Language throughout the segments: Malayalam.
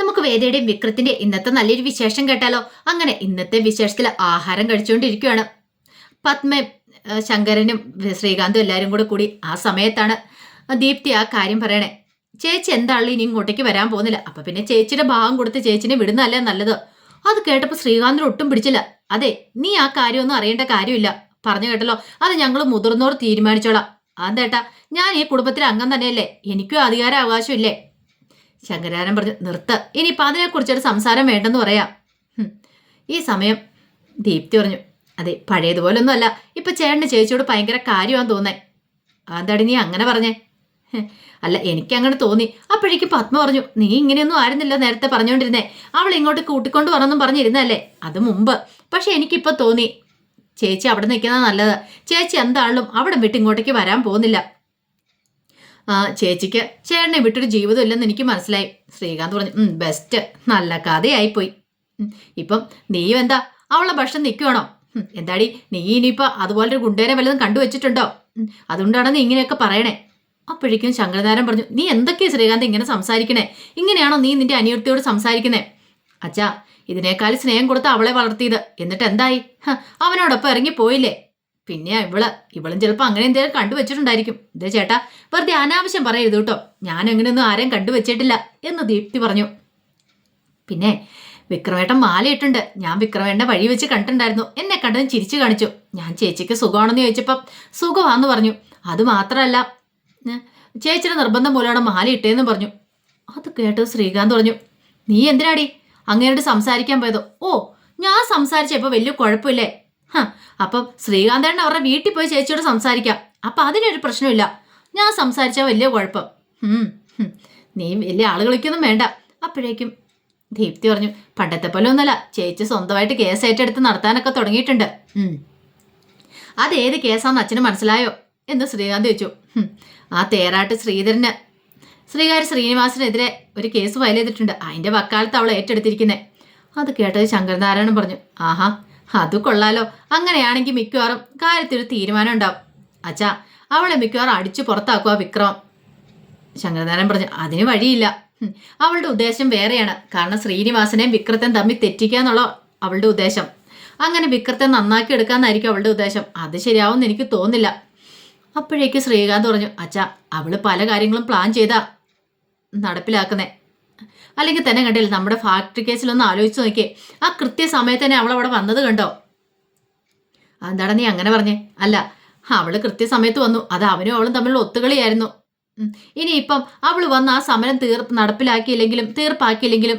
നമുക്ക് വേദയുടെയും വിക്രത്തിന്റെ ഇന്നത്തെ നല്ലൊരു വിശേഷം കേട്ടാലോ? അങ്ങനെ ഇന്നത്തെ വിശേഷത്തിൽ ആഹാരം കഴിച്ചുകൊണ്ടിരിക്കുകയാണ്. പത്മ ശങ്കരനും ശ്രീകാന്തും എല്ലാവരും കൂടെ കൂടി ആ സമയത്താണ് ദീപ്തി ആ കാര്യം പറയണേ. ചേച്ചി എന്താണല്ലോ ഇനി ഇങ്ങോട്ടേക്ക് വരാൻ പോകുന്നില്ല? അപ്പൊ പിന്നെ ചേച്ചിയുടെ ഭാഗം കൊടുത്ത് ചേച്ചിനെ വിടുന്നതല്ലേ നല്ലത്? അത് കേട്ടപ്പോൾ ശ്രീകാന്തിന് ഒട്ടും പിടിച്ചില്ല. അതെ നീ ആ കാര്യമൊന്നും അറിയേണ്ട കാര്യമില്ല. പറഞ്ഞു കേട്ടല്ലോ. അത് ഞങ്ങൾ മുതിർന്നോർ തീരുമാനിച്ചോളാം. അതേട്ടാ ഞാൻ ഈ കുടുംബത്തിലെ അംഗം തന്നെയല്ലേ? എനിക്കും അധികാര അവകാശമില്ലേ ശങ്കരാനൻ പറഞ്ഞു നിർത്ത്. ഇനിയിപ്പോൾ അതിനെക്കുറിച്ചൊരു സംസാരം വേണ്ടെന്ന് പറയാം. ഈ സമയം ദീപ്തി പറഞ്ഞു അതെ പഴയതുപോലൊന്നും അല്ല ഇപ്പം ചേട്ടന് ചേച്ചിയോട് ഭയങ്കര കാര്യമാണ് തോന്നേ. അതാടി നീ അങ്ങനെ പറഞ്ഞേ? അല്ല എനിക്ക് അങ്ങനെ തോന്നി. അപ്പോഴേക്കും പത്മ പറഞ്ഞു നീ ഇങ്ങനെയൊന്നും ആയിരുന്നില്ല നേരത്തെ പറഞ്ഞുകൊണ്ടിരുന്നേ അവൾ ഇങ്ങോട്ട് കൂട്ടിക്കൊണ്ട് വരണമെന്നും പറഞ്ഞിരുന്നല്ലേ അത് മുമ്പ്. പക്ഷെ എനിക്കിപ്പോൾ തോന്നി. ചേച്ചി അവിടെ നിൽക്കുന്നത് നല്ലത്. ചേച്ചി എന്താണെങ്കിലും അവിടെ വിട്ട് ഇങ്ങോട്ടേക്ക് വരാൻ പോകുന്നില്ല. ചേച്ചിക്ക് ചേട്ടനെ വിട്ടൊരു ജീവിതം ഇല്ലെന്ന് എനിക്ക് മനസ്സിലായി. ശ്രീകാന്ത് പറഞ്ഞു "ഉം, ബെസ്റ്റ് നല്ല കഥയായിപ്പോയി. ഇപ്പം നീയും എന്താ അവളെ ഭക്ഷണം നിൽക്കുവാണോ എന്താടി നീ ഇനിയിപ്പോൾ അതുപോലൊരു ഗുണ്ടേനെ വല്ലതും കണ്ടുവച്ചിട്ടുണ്ടോ? അതുകൊണ്ടാണ് നീ ഇങ്ങനെയൊക്കെ പറയണേ. അപ്പോഴേക്കും ശങ്കരനാരൻ പറഞ്ഞു നീ എന്തൊക്കെയാ ശ്രീകാന്ത് ഇങ്ങനെ സംസാരിക്കണേ? ഇങ്ങനെയാണോ നീ നിന്റെ അനിയത്തിയോട് സംസാരിക്കുന്നേ? അച്ഛാ ഇതിനേക്കാൾ സ്നേഹം കൊടുത്ത് അവളെ വളർത്തിയത്. എന്നിട്ട് എന്തായി? അവനോടൊപ്പം ഇറങ്ങി പോയില്ലേ പിന്നെ ഇവൾ ഇവളും ചിലപ്പോൾ അങ്ങനെ എന്തെങ്കിലും കണ്ടുവച്ചിട്ടുണ്ടായിരിക്കും. ഇതേ ചേട്ടാ വെറുതെ അനാവശ്യം പറയരുത് കേട്ടോ. ഞാൻ അങ്ങനെയൊന്നും ആരെയും കണ്ടുവച്ചിട്ടില്ല എന്ന് ദീപ്തി പറഞ്ഞു. പിന്നെ വിക്രമേട്ടൻ മാലയിട്ടുണ്ട്. ഞാൻ വിക്രമേട്ടന്റെ വഴി വെച്ച് കണ്ടിട്ടുണ്ടായിരുന്നു. എന്നെ കണ്ടതും ചിരിച്ചു കാണിച്ചു. ഞാൻ ചേച്ചിക്ക് സുഖമാണെന്ന് ചോദിച്ചപ്പം സുഖമാണെന്ന് പറഞ്ഞു. അത് മാത്രമല്ല ചേച്ചിയുടെ നിർബന്ധം മൂലമാണ് മാല ഇട്ടേന്ന് പറഞ്ഞു. അത് കേട്ട് ശ്രീകാന്ത് പറഞ്ഞു നീ എന്തിനാടി അങ്ങേരോട് സംസാരിക്കാൻ പോയതോ? ഓ ഞാൻ സംസാരിച്ചപ്പോൾ വലിയ കുഴപ്പമില്ലേ? അപ്പം ശ്രീകാന്തേട്ടൻ അവരുടെ വീട്ടിൽ പോയി ചേച്ചിയോട് സംസാരിക്കാം. അപ്പം അതിനൊരു പ്രശ്നമില്ല. ഞാൻ സംസാരിച്ചാൽ വലിയ കുഴപ്പം. നീ വലിയ ആളുകളിക്കൊന്നും വേണ്ട. അപ്പോഴേക്കും ദീപ്തി പറഞ്ഞു പണ്ടത്തെ പോലെ ഒന്നുമല്ല. ചേച്ചി സ്വന്തമായിട്ട് കേസ് ഏറ്റെടുത്ത് നടത്താനൊക്കെ തുടങ്ങിയിട്ടുണ്ട്. അതേത് കേസാന്ന് അച്ഛന് മനസ്സിലായോ? എന്ന് ശ്രീകാന്ത് ചോദിച്ചു. ആ തേരാട്ട് ശ്രീധരന് ശ്രീകാര്യ ശ്രീനിവാസനെതിരെ ഒരു കേസ് ഫയൽ ചെയ്തിട്ടുണ്ട്. അതിന്റെ വക്കാലത്ത് അവൾ ഏറ്റെടുത്തിരിക്കുന്നത് അത് കേട്ടത് ശങ്കരനാരായണൻ പറഞ്ഞു. ആഹാ അത് കൊള്ളാലോ. അങ്ങനെയാണെങ്കിൽ മിക്കവാറും കാര്യത്തിൽ തീരുമാനം ഉണ്ടാവും. അച്ഛാ അവളെ മിക്കവാറും അടിച്ചു പുറത്താക്കുക വിക്രം. ശങ്കരനാരായണൻ പറഞ്ഞു അതിന് വഴിയില്ല. അവളുടെ ഉദ്ദേശം വേറെയാണ്. കാരണം ശ്രീനിവാസനെയും വിക്രത്തെയും തമ്മിൽ തെറ്റിക്കുക എന്നുള്ള അവളുടെ ഉദ്ദേശം. അങ്ങനെ വിക്രത്തെ നന്നാക്കി എടുക്കാമെന്നായിരിക്കും അവളുടെ ഉദ്ദേശം. അത് ശരിയാവുമെന്ന് എനിക്ക് തോന്നില്ല അപ്പോഴേക്ക് ശ്രീകാന്ത് പറഞ്ഞു അച്ഛാ അവൾ പല കാര്യങ്ങളും പ്ലാൻ ചെയ്താ നടപ്പിലാക്കുന്നേ. അല്ലെങ്കിൽ തന്നെ കണ്ടില്ല നമ്മുടെ ഫാക്ടറി കേസിലൊന്ന് ആലോചിച്ച് നോക്കിയേ. ആ കൃത്യസമയത്ത് തന്നെ അവൾ വന്നത് കണ്ടോ? എന്താണ് നീ അങ്ങനെ പറഞ്ഞേ? അല്ല അവൾ കൃത്യസമയത്ത് വന്നു. അത് അവനും അവളും തമ്മിലുള്ള ഒത്തുകളിയായിരുന്നു. ഇനി ഇനിയിപ്പം അവൾ വന്ന് ആ സമരം തീർപ്പ് നടപ്പിലാക്കിയില്ലെങ്കിലും തീർപ്പാക്കിയില്ലെങ്കിലും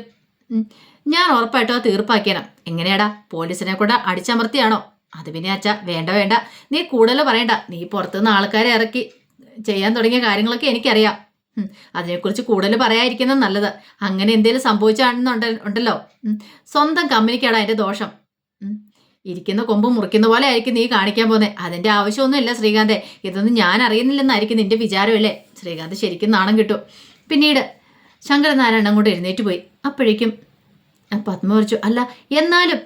ഞാൻ ഉറപ്പായിട്ടും അത് തീർപ്പാക്കിയണം എങ്ങനെയാടാ? പോലീസിനെ കൂടെ അടിച്ചമർത്തിയാണോ? അത് പിന്നെ അച്ഛാ വേണ്ട വേണ്ട. നീ കൂടുതൽ പറയണ്ട. നീ പുറത്തുനിന്ന് ആൾക്കാരെ ഇറക്കി ചെയ്യാൻ തുടങ്ങിയ കാര്യങ്ങളൊക്കെ എനിക്കറിയാം. അതിനെക്കുറിച്ച് കൂടുതൽ പറയാതിരിക്കുന്നത് നല്ലത്. അങ്ങനെ എന്തെങ്കിലും സംഭവിച്ചാണെന്നുണ്ട് ഉണ്ടല്ലോ. സ്വന്തം കമ്പനിക്കാണ് അതിന്റെ ദോഷം. ഇരിക്കുന്ന കൊമ്പ് മുറിക്കുന്ന പോലെ ആയിരിക്കും നീ കാണിക്കാൻ പോകുന്നത് അതിന്റെ ആവശ്യമൊന്നുമില്ല ശ്രീകാന്തെ. ഇതൊന്നും ഞാൻ അറിയുന്നില്ലെന്നായിരിക്കും നിന്റെ വിചാരമല്ലേ? ശ്രീകാന്ത് ശരിക്കും നാണം കിട്ടും. പിന്നീട് ശങ്കരനാരായണൻ അങ്ങോട്ട് എഴുന്നേറ്റ് പോയി. അപ്പോഴേക്കും പത്മ പറഞ്ഞു അല്ല എന്നാലും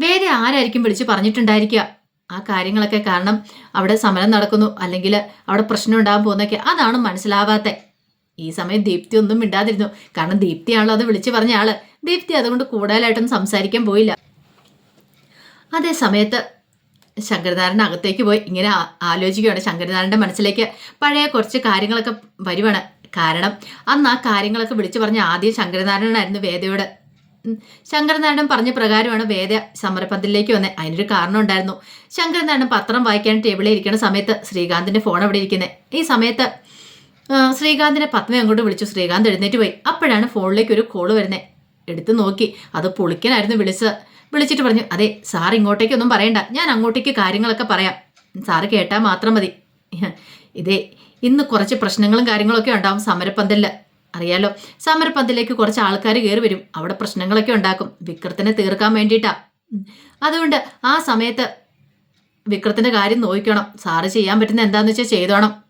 വേറെ ആരായിരിക്കും വിളിച്ച് പറഞ്ഞിട്ടുണ്ടായിരിക്കുക? ആ കാര്യങ്ങളൊക്കെ കാരണം അവിടെ സമരം നടക്കുന്നു. അല്ലെങ്കിൽ അവിടെ പ്രശ്നം ഉണ്ടാകാൻ പോകുന്നൊക്കെ അതാണ് മനസ്സിലാവാത്ത. ഈ സമയം ദീപ്തി ഒന്നും മിണ്ടാതിരുന്നു. കാരണം ദീപ്തിയാണല്ലോ അത് വിളിച്ചു പറഞ്ഞ ആൾ. ദീപ്തി അതുകൊണ്ട് കൂടുതലായിട്ടൊന്നും സംസാരിക്കാൻ പോയില്ല. അതേ സമയത്ത് ശങ്കരനാരായണൻ അകത്തേക്ക് പോയി. ഇങ്ങനെ ആലോചിക്കുകയാണ് ശങ്കരനാരായണന്റെ മനസ്സിലേക്ക്. പഴയ കുറച്ച് കാര്യങ്ങളൊക്കെ വരുവാണ്. കാരണം അന്ന് ആ കാര്യങ്ങളൊക്കെ വിളിച്ചു പറഞ്ഞ ആദ്യം ശങ്കരനാരായണനായിരുന്നു വേദയോട്. ശങ്കരനാരായണൻ പറഞ്ഞ പ്രകാരമാണ് വേദ സമരപന്തലിലേക്ക് വന്നത് അതിനൊരു കാരണം ഉണ്ടായിരുന്നു. ശങ്കരനാരായണൻ പത്രം വായിക്കാൻ ടേബിളിൽ ഇരിക്കുന്ന സമയത്ത് ശ്രീകാന്തിന്റെ ഫോൺ അവിടെ ഇരിക്കുന്നത് ഈ സമയത്ത് ശ്രീകാന്തിനെ പത്മ അങ്ങോട്ട് വിളിച്ചു. ശ്രീകാന്ത് എഴുന്നേറ്റ് പോയി. അപ്പോഴാണ് ഫോണിലേക്ക് ഒരു കോൾ വരുന്നത് എടുത്തു നോക്കി. അത് പൊളിക്കനായിരുന്നു വിളിച്ചത് വിളിച്ചിട്ട് പറഞ്ഞു അതെ സാർ ഇങ്ങോട്ടേക്കൊന്നും പറയണ്ട. ഞാൻ അങ്ങോട്ടേക്ക് കാര്യങ്ങളൊക്കെ പറയാം. സാറ് കേട്ടാൽ മാത്രം മതി. ഇതേ ഇന്ന് കുറച്ച് പ്രശ്നങ്ങളും കാര്യങ്ങളൊക്കെ ഉണ്ടാവും സമരപ്പന്തലിൽ. അറിയാലോ സമരപ്പന്തലിലേക്ക് കുറച്ച് ആൾക്കാർ കയറി വരും. അവിടെ പ്രശ്നങ്ങളൊക്കെ ഉണ്ടാക്കും. വിക്രത്തിനെ തീർക്കാൻ വേണ്ടിയിട്ടാ. അതുകൊണ്ട് ആ സമയത്ത് വിക്രത്തിന്റെ കാര്യം നോക്കണം. സാറ് ചെയ്യാൻ പറ്റുന്ന എന്താന്ന് വെച്ചാൽ ചെയ്തോണം.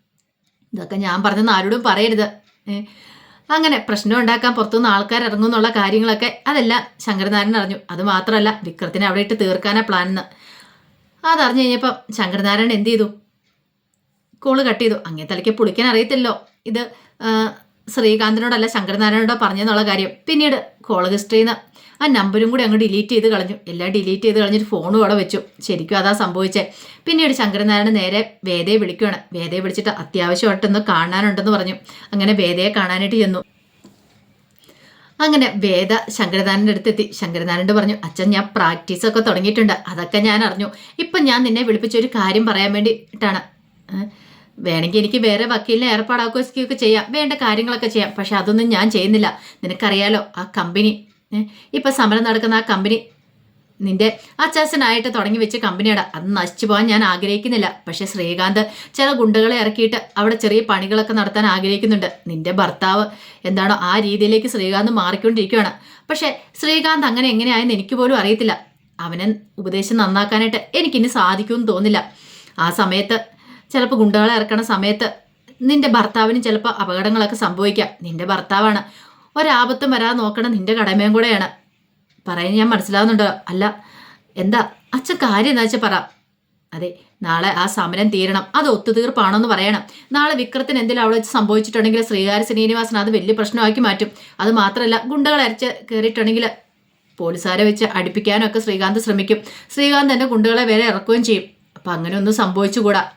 ഇതൊക്കെ ഞാൻ പറഞ്ഞെന്ന് ആരോടും പറയരുത്. അങ്ങനെ പ്രശ്നം ഉണ്ടാക്കാൻ പുറത്തുനിന്ന് ആൾക്കാർ ഇറങ്ങുന്നുള്ള കാര്യങ്ങളൊക്കെ അതെല്ലാം ശങ്കരനാരൻ അറിഞ്ഞു. അത് മാത്രമല്ല വിക്രത്തിനെ അവിടെ ഇട്ട് തീർക്കാനാ പ്ലാൻ എന്ന് അതറിഞ്ഞു കഴിഞ്ഞപ്പം ശങ്കരനാരായണൻ എന്ത് ചെയ്തു? കോൾ കട്ട് ചെയ്തു. അങ്ങേ തലയ്ക്ക് പുളിക്കാൻ അറിയത്തില്ലോ ഇത് ശ്രീകാന്തിനോടല്ല ശങ്കരനാരായണനോടോ പറഞ്ഞെന്നുള്ള കാര്യം. പിന്നീട് കോൾ ഹിസ്റ്ററിയിൽ നിന്ന് ആ നമ്പരും കൂടി അങ്ങ് ഡിലീറ്റ് ചെയ്ത് കളഞ്ഞു. എല്ലാം ഡിലീറ്റ് ചെയ്ത് കളഞ്ഞിട്ട് ഫോണും അവിടെ വെച്ചു. ശരിക്കും അതാ സംഭവിച്ചേ. പിന്നീട് ശങ്കരനാരായണൻ നേരെ വേദയെ വിളിക്കുകയാണ് വേദയെ വിളിച്ചിട്ട് അത്യാവശ്യമായിട്ടൊന്ന് കാണാനുണ്ടെന്ന് പറഞ്ഞു. അങ്ങനെ വേദയെ കാണാനായിട്ട് ചെന്നു. അങ്ങനെ വേദ ശങ്കരനാരന്റെ അടുത്തെത്തി. ശങ്കരനാരന്റെ പറഞ്ഞു അച്ഛൻ ഞാൻ പ്രാക്ടീസൊക്കെ തുടങ്ങിയിട്ടുണ്ട്. അതൊക്കെ ഞാൻ അറിഞ്ഞു. ഇപ്പം ഞാൻ നിന്നെ വിളിപ്പിച്ച ഒരു കാര്യം പറയാൻ വേണ്ടിയിട്ടാണ്. വേണമെങ്കിൽ എനിക്ക് വേറെ വക്കീലിനെ ഏർപ്പാടാക്കുകയൊക്കെ ചെയ്യാം. വേണ്ട കാര്യങ്ങളൊക്കെ ചെയ്യാം. പക്ഷെ അതൊന്നും ഞാൻ ചെയ്യുന്നില്ല. നിനക്കറിയാലോ ആ കമ്പനി ഇപ്പം സമരം നടക്കുന്ന ആ കമ്പനി നിന്റെ അച്ചാച്ചനായിട്ട് തുടങ്ങി വെച്ച കമ്പനിയുടെ അത് നശിച്ചു പോകാൻ ഞാൻ ആഗ്രഹിക്കുന്നില്ല. പക്ഷെ ശ്രീകാന്ത് ചില ഗുണ്ടകളെ ഇറക്കിയിട്ട് അവിടെ ചെറിയ പണികളൊക്കെ നടത്താൻ ആഗ്രഹിക്കുന്നുണ്ട്. നിന്റെ ഭർത്താവ് എന്താണോ ആ രീതിയിലേക്ക് ശ്രീകാന്ത് മാറിക്കൊണ്ടിരിക്കുകയാണ് പക്ഷെ ശ്രീകാന്ത് അങ്ങനെ എങ്ങനെയായെന്ന് എനിക്ക് പോലും അറിയത്തില്ല. അവനെ ഉപദേശം നന്നാക്കാനായിട്ട് എനിക്കിനി സാധിക്കുമെന്ന് തോന്നില്ല. ആ സമയത്ത് ചിലപ്പോൾ ഗുണ്ടകളെ ഇറക്കണ സമയത്ത് നിന്റെ ഭർത്താവിന് ചിലപ്പോൾ അപകടങ്ങളൊക്കെ സംഭവിക്കാം. നിന്റെ ഭർത്താവാണ് ഒരാപത്തും വരാതെ നോക്കണം നിന്റെ കടമയും കൂടെയാണ്. പറയാൻ ഞാൻ മനസ്സിലാവുന്നുണ്ടോ. അല്ല എന്താ? അച്ഛൻ കാര്യം എന്താ വെച്ചാൽ പറ. അതെ നാളെ ആ സമരം തീരണം. അത് ഒത്തുതീർപ്പാണോ എന്ന് പറയണം. നാളെ വിക്രത്തിന് എന്തെങ്കിലും അവിടെ വെച്ച് സംഭവിച്ചിട്ടുണ്ടെങ്കിൽ ശ്രീകാര്യ ശ്രീനിവാസൻ അത് വലിയ പ്രശ്നമാക്കി മാറ്റും. അത് മാത്രമല്ല ഗുണ്ടകൾ അരച്ച് കയറിയിട്ടുണ്ടെങ്കിൽ പോലീസുകാരെ വെച്ച് അടുപ്പിക്കാനൊക്കെ ശ്രീകാന്ത് ശ്രമിക്കും. ശ്രീകാന്ത് എന്റെ ഗുണ്ടകളെ വരെ ഇറക്കുകയും ചെയ്യും. അപ്പം അങ്ങനെ ഒന്നും സംഭവിച്ചുകൂടാ.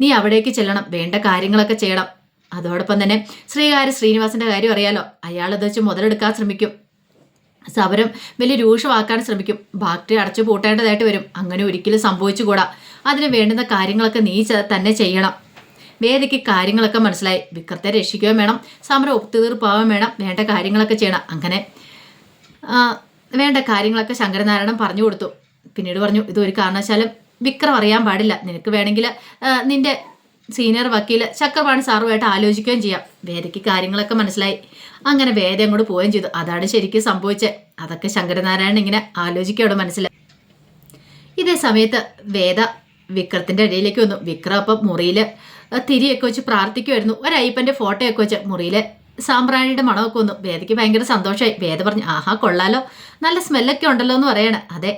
നീ അവിടേക്ക് ചെല്ലണം. വേണ്ട കാര്യങ്ങളൊക്കെ ചെയ്യണം. അതോടൊപ്പം തന്നെ ശ്രീകാര്യ ശ്രീനിവാസന്റെ കാര്യം അറിയാലോ. അയാൾ ഇത് വെച്ച് മുതലെടുക്കാൻ ശ്രമിക്കും. സമരം വലിയ രൂക്ഷമാക്കാൻ ശ്രമിക്കും. ഫാക്ടറി അടച്ചു പൂട്ടേണ്ടതായിട്ട് വരും. അങ്ങനെ ഒരിക്കലും സംഭവിച്ചുകൂടാ. അതിന് വേണ്ടുന്ന കാര്യങ്ങളൊക്കെ നീ തന്നെ ചെയ്യണം. വേദിക്ക് കാര്യങ്ങളൊക്കെ മനസ്സിലായി. വിക്രത്തെ രക്ഷിക്കുകയും വേണം. സമരം ഒത്തുതീർപ്പാവുകയും വേണം. വേണ്ട കാര്യങ്ങളൊക്കെ ചെയ്യണം. അങ്ങനെ വേണ്ട കാര്യങ്ങളൊക്കെ ശങ്കരനാരായണൻ പറഞ്ഞു കൊടുത്തു. പിന്നീട് പറഞ്ഞു ഇതൊരു കാരണവശാലും വിക്രം അറിയാൻ പാടില്ല. നിനക്ക് വേണമെങ്കിൽ നിന്റെ സീനിയർ വക്കീൽ ചക്രപാണി സാറുമായിട്ട് ആലോചിക്കുകയും ചെയ്യാം. വേദയ്ക്ക് കാര്യങ്ങളൊക്കെ മനസ്സിലായി. അങ്ങനെ വേദ അങ്ങോട്ട് പോവുകയും ചെയ്തു. അതാണ് ശരിക്കും സംഭവിച്ചത് അതൊക്കെ ശങ്കരനാരായണൻ ഇങ്ങനെ ആലോചിക്കുകയോട് മനസ്സിലായി. ഇതേ സമയത്ത് വേദ വിക്രത്തിന്റെ ഇടയിലേക്ക് വന്നു. വിക്രം അപ്പം മുറിയിൽ തിരിയൊക്കെ വെച്ച് പ്രാർത്ഥിക്കുമായിരുന്നു ഒരയ്യപ്പന്റെ ഫോട്ടോയൊക്കെ വെച്ച് മുറിയിൽ സാമ്പ്രാണിയുടെ മണമൊക്കെ വന്നു. വേദയ്ക്ക് ഭയങ്കര സന്തോഷമായി. വേദ പറഞ്ഞു ആഹാ കൊള്ളാലോ. നല്ല സ്മെല്ലൊക്കെ ഉണ്ടല്ലോ എന്ന് പറയാണ്. അതെ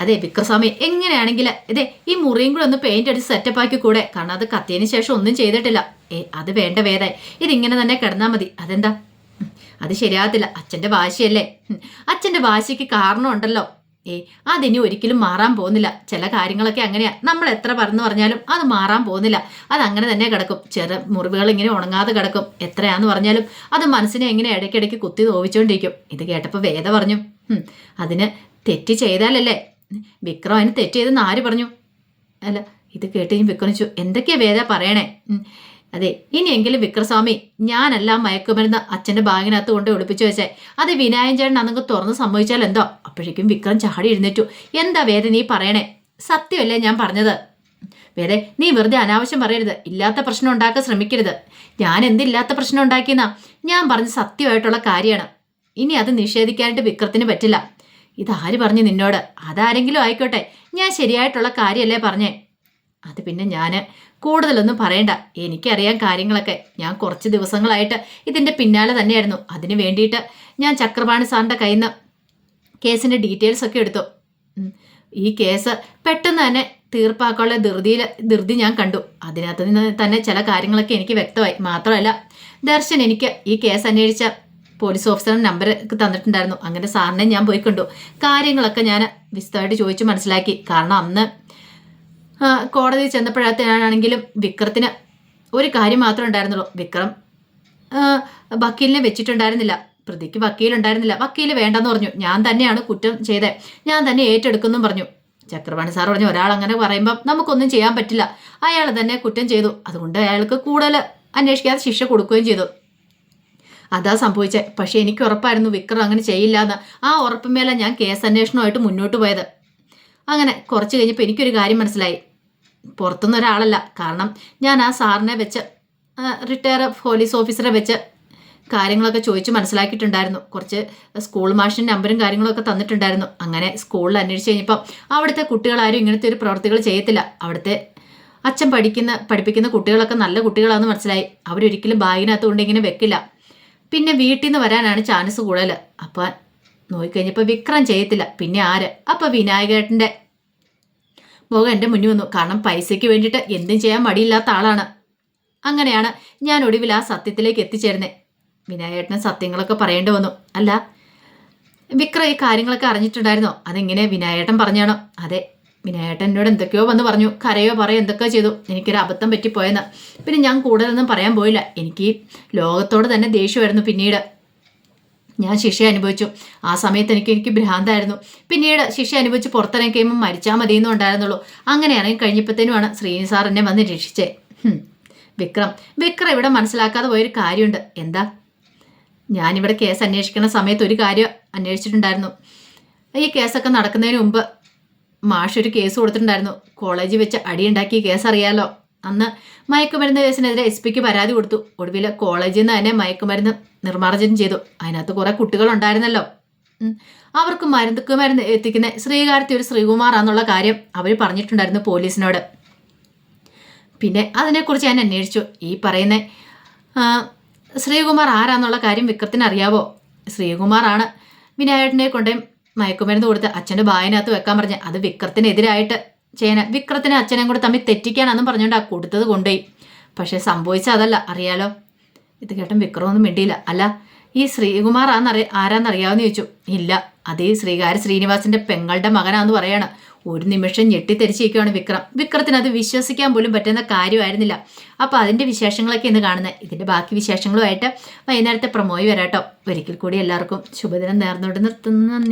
അതെ വിക്രസ്വാമി എങ്ങനെയാണെങ്കിൽ ഇതേ ഈ മുറിയും കൂടെ ഒന്ന് പെയിന്റ് അടിച്ച് സെറ്റപ്പ് ആക്കി കൂടെ. കാരണം അത് കത്തിയതിന് ശേഷം ഒന്നും ചെയ്തിട്ടില്ല. ഏ അത് വേണ്ട വേദായി. ഇതിങ്ങനെ തന്നെ കിടന്നാൽ മതി. അതെന്താ? അത് ശരിയാകത്തില്ല. അച്ഛന്റെ വാശിയല്ലേ? അച്ഛന്റെ വാശിക്ക് കാരണമുണ്ടല്ലോ. ഏ അതിനി ഒരിക്കലും മാറാൻ പോകുന്നില്ല. ചില കാര്യങ്ങളൊക്കെ അങ്ങനെയാണ് നമ്മൾ എത്ര പറഞ്ഞു പറഞ്ഞാലും അത് മാറാൻ പോകുന്നില്ല. അത് അങ്ങനെ തന്നെ കിടക്കും. ചെറു മുറിവുകൾ ഇങ്ങനെ ഉണങ്ങാതെ കിടക്കും. എത്രയാന്ന് പറഞ്ഞാലും അത് മനസ്സിനെ എങ്ങനെ ഇടയ്ക്കിടയ്ക്ക് കുത്തി തോവിച്ചുകൊണ്ടിരിക്കും ഇത് കേട്ടപ്പോൾ വേദ പറഞ്ഞു. "ഉം, അതിന് തെറ്റ് ചെയ്താലല്ലേ വിക്രം അതിന് തെറ്റ് ചെയ്തെന്ന് ആര് പറഞ്ഞു? അല്ല ഇത് കേട്ട് ഞാൻ വിക്രമിച്ചു. എന്തൊക്കെയാ വേദ പറയണേ? അതെ ഇനിയെങ്കിലും വിക്രസ്വാമി ഞാനല്ല മയക്കുമരുന്ന് അച്ഛന്റെ ബാഗിനകത്ത് കൊണ്ട് ഒളിപ്പിച്ചു വെച്ചേ. അത് വിനായൻ ചേട്ടൻ അന്നങ്ങ് തുറന്ന് സംഭവിച്ചാൽ എന്തോ? അപ്പോഴേക്കും വിക്രം ചാടി എഴുന്നേറ്റു. എന്താ വേദ നീ പറയണേ? സത്യമല്ലേ ഞാൻ പറഞ്ഞത്? വേറെ നീ വെറുതെ അനാവശ്യം പറയരുത്. ഇല്ലാത്ത പ്രശ്നം ഉണ്ടാക്കാൻ ശ്രമിക്കരുത്. ഞാൻ എന്തില്ലാത്ത പ്രശ്നം ഉണ്ടാക്കിയെന്നാ? ഞാൻ പറഞ്ഞ സത്യമായിട്ടുള്ള കാര്യമാണ്. ഇനി അത് നിഷേധിക്കാനായിട്ട് വിക്രത്തിന് പറ്റില്ല. ഇതാര് പറഞ്ഞു നിന്നോട്? അതാരെങ്കിലും ആയിക്കോട്ടെ. ഞാൻ ശരിയായിട്ടുള്ള കാര്യമല്ലേ പറഞ്ഞേ. അത് പിന്നെ ഞാൻ കൂടുതലൊന്നും പറയണ്ട. എനിക്കറിയാം കാര്യങ്ങളൊക്കെ. ഞാൻ കുറച്ച് ദിവസങ്ങളായിട്ട് ഇതിന്റെ പിന്നാലെ തന്നെയായിരുന്നു. അതിന് വേണ്ടിയിട്ട് ഞാൻ ചക്രപാണി സാറിന്റെ കയ്യിൽ നിന്ന് കേസിന്റെ ഡീറ്റെയിൽസ് ഒക്കെ എടുത്തു. ഈ കേസ് പെട്ടെന്ന് തന്നെ തീർപ്പാക്കാനുള്ള ധൃതിയിൽ ധൃതി ഞാൻ കണ്ടു. അതിനകത്ത് നിന്ന് തന്നെ ചില കാര്യങ്ങളൊക്കെ എനിക്ക് വ്യക്തമായി. മാത്രമല്ല ദർശൻ എനിക്ക് ഈ കേസ് അന്വേഷിച്ച പോലീസ് ഓഫീസറുടെ നമ്പർ തന്നിട്ടുണ്ടായിരുന്നു. അങ്ങനെ സാറിനെ ഞാൻ പോയി കണ്ടു. കാര്യങ്ങളൊക്കെ ഞാൻ വിശദമായിട്ട് ചോദിച്ചു മനസ്സിലാക്കി. കാരണം അന്ന് കോടതി ചെന്നപ്പോഴത്തേനാണെങ്കിലും വിക്രത്തിന് ഒരു കാര്യം മാത്രമേ ഉണ്ടായിരുന്നുള്ളൂ. വിക്രം വക്കീലിനെ വെച്ചിട്ടുണ്ടായിരുന്നില്ല. പ്രതിക്ക് വക്കീലുണ്ടായിരുന്നില്ല വക്കീൽ വേണ്ടെന്ന് പറഞ്ഞു. ഞാൻ തന്നെയാണ് കുറ്റം ചെയ്തത് ഞാൻ തന്നെ ഏറ്റെടുക്കുന്നു പറഞ്ഞു. ചക്രപാണി സാർ പറഞ്ഞു ഒരാൾ അങ്ങനെ പറയുമ്പോൾ നമുക്കൊന്നും ചെയ്യാൻ പറ്റില്ല. അയാൾ തന്നെ കുറ്റം ചെയ്തു. അതുകൊണ്ട് അയാൾക്ക് കൂടുതൽ അന്വേഷിക്കാതെ ശിക്ഷ കൊടുക്കുകയും ചെയ്തു. അതാ സംഭവിച്ചത് പക്ഷേ എനിക്ക് ഉറപ്പായിരുന്നു വിക്രം അങ്ങനെ ചെയ്യില്ല എന്ന് ആ ഉറപ്പുമേല ഞാൻ കേസ് അന്വേഷണമായിട്ട് മുന്നോട്ട് പോയത്. അങ്ങനെ കുറച്ച് കഴിഞ്ഞപ്പോൾ എനിക്കൊരു കാര്യം മനസ്സിലായി. പുറത്തുനിന്ന് ഒരാളല്ല. കാരണം ഞാൻ ആ സാറിനെ വെച്ച് റിട്ടയർ പോലീസ് ഓഫീസറെ വെച്ച് കാര്യങ്ങളൊക്കെ ചോദിച്ച് മനസ്സിലാക്കിയിട്ടുണ്ടായിരുന്നു. കുറച്ച് സ്കൂൾ മാഷിന്റെ നമ്പറും കാര്യങ്ങളൊക്കെ തന്നിട്ടുണ്ടായിരുന്നു. അങ്ങനെ സ്കൂളിൽ അന്വേഷിച്ച് കഴിഞ്ഞപ്പോൾ അവിടുത്തെ കുട്ടികളാരും ഇങ്ങനത്തെ ഒരു പ്രവർത്തികൾ ചെയ്യത്തില്ല. അവിടുത്തെ അച്ഛൻ പഠിക്കുന്ന പഠിപ്പിക്കുന്ന കുട്ടികളൊക്കെ നല്ല കുട്ടികളാണെന്ന് മനസ്സിലായി. അവരൊരിക്കലും ബാഗിനകത്ത് കൊണ്ട് ഇങ്ങനെ വെക്കില്ല. പിന്നെ വീട്ടിൽ നിന്ന് വരാനാണ് ചാൻസ് കൂടുതൽ അപ്പം നോക്കിക്കഴിഞ്ഞപ്പോൾ വിക്രം ചെയ്യത്തില്ല. പിന്നെ ആര്? അപ്പോൾ വിനായകേട്ടന്റെ മുഖം എന്റെ മുന്നിൽ വന്നു. കാരണം പൈസയ്ക്ക് വേണ്ടിയിട്ട് എന്തും ചെയ്യാൻ മടിയില്ലാത്ത ആളാണ്. അങ്ങനെയാണ് ഞാൻ ഒടുവിൽ ആ സത്യത്തിലേക്ക് എത്തിച്ചേരുന്നത് വിനായേട്ടന് സത്യങ്ങളൊക്കെ പറയേണ്ടി വന്നു. അല്ല വിക്രം ഈ കാര്യങ്ങളൊക്കെ അറിഞ്ഞിട്ടുണ്ടായിരുന്നോ? അതെങ്ങനെ വിനായേട്ടൻ പറഞ്ഞാണോ? അതെ വിനായേട്ടൻ എന്നോട് എന്തൊക്കെയോ വന്ന് പറഞ്ഞു. കരയോ പറയോ എന്തൊക്കെയോ ചെയ്തു. എനിക്കൊരു അബദ്ധം പറ്റിപ്പോയെന്ന്. പിന്നെ ഞാൻ കൂടുതലൊന്നും പറയാൻ പോയില്ല. എനിക്ക് ലോകത്തോട് തന്നെ ദേഷ്യമായിരുന്നു പിന്നീട്. ഞാൻ ശിക്ഷ അനുഭവിച്ചു. ആ സമയത്ത് എനിക്ക് എനിക്ക് ഭ്രാന്തായിരുന്നു. പിന്നീട് ശിക്ഷ അനുഭവിച്ച് പുറത്തിറങ്ങി കഴിയുമ്പോൾ മരിച്ചാൽ എന്നുണ്ടായിരുന്നുള്ളൂ ഉണ്ടായിരുന്നുള്ളൂ. ഇറങ്ങി കഴിഞ്ഞപ്പോഴത്തേനുമാണ് ശ്രീനി സാർ എന്നെ വന്ന് രക്ഷിച്ചേ. വിക്രം. വിക്രം ഇവിടെ മനസ്സിലാക്കാതെ പോയൊരു കാര്യമുണ്ട്. എന്താ? ഞാനിവിടെ കേസ് അന്വേഷിക്കുന്ന സമയത്ത് ഒരു കാര്യം അന്വേഷിച്ചിട്ടുണ്ടായിരുന്നു. ഈ കേസൊക്കെ നടക്കുന്നതിന് മുമ്പ് മാഷ് ഒരു കേസ് കൊടുത്തിട്ടുണ്ടായിരുന്നു. കോളേജിൽ വെച്ച് അടിയുണ്ടാക്കിയ കേസ് അറിയാലോ. അന്ന് മയക്കുമരുന്ന് കേസിനെതിരെ എസ് പിക്ക് പരാതി കൊടുത്തു. ഒടുവിൽ കോളേജിൽ നിന്ന് തന്നെ മയക്കുമരുന്ന് നിർമ്മാർജനം ചെയ്തു. അതിനകത്ത് കുറേ കുട്ടികളുണ്ടായിരുന്നല്ലോ. അവർക്ക് മരുന്ന് മരുന്ന് എത്തിക്കുന്ന ശ്രീകാരത്തി ഒരു ശ്രീകുമാർ ശ്രീകുമാറാന്നുള്ള കാര്യം അവർ പറഞ്ഞിട്ടുണ്ടായിരുന്നു പോലീസിനോട്. പിന്നെ അതിനെക്കുറിച്ച് ഞാൻ അന്വേഷിച്ചു. ഈ പറയുന്ന ശ്രീകുമാർ ആരാന്നുള്ള കാര്യം വിക്രത്തിന് അറിയാവോ? ശ്രീകുമാറാണ് വിനായകനെ കൊണ്ടേ മയക്കുമരുന്ന് കൊടുത്ത് അച്ഛന്റെ ബായനകത്ത് വെക്കാൻ പറഞ്ഞ അത് വിക്രത്തിനെതിരായിട്ട് ചെയ്യാൻ വിക്രത്തിനെ അച്ഛനെയും കൂടെ തമ്മിൽ തെറ്റിക്കാനെന്നും ആ കൊടുത്തത് കൊണ്ടുപോയി. പക്ഷേ സംഭവിച്ച അതല്ല. അറിയാലോ? ഇത് കേട്ടൻ വിക്രമൊന്നും മിണ്ടിയില്ല. അല്ല ഈ ശ്രീകുമാർ ആണെന്നറിയ ആരാന്നറിയാമെന്ന് ചോദിച്ചു. ഇല്ല അതേ ഈ ശ്രീനിവാസിന്റെ പെങ്ങളുടെ മകനാന്ന് പറയാണ്. ഒരു നിമിഷം ഞെട്ടിത്തെരിച്ചിരിക്കുകയാണ് വിക്രം. വിക്രത്തിന് അത് വിശ്വസിക്കാൻ പോലും പറ്റുന്ന കാര്യമായിരുന്നില്ല. അപ്പോൾ അതിന്റെ വിശേഷങ്ങളൊക്കെ ഇന്ന് കാണുന്നത്. ഇതിന്റെ ബാക്കി വിശേഷങ്ങളുമായിട്ട് വൈകുന്നേരത്തെ പ്രമോയി വരാട്ടോ. ഒരിക്കൽ കൂടി എല്ലാവർക്കും ശുഭദിനം നേർന്നുകൊണ്ട് നിർത്തുന്നു. നന്ദി.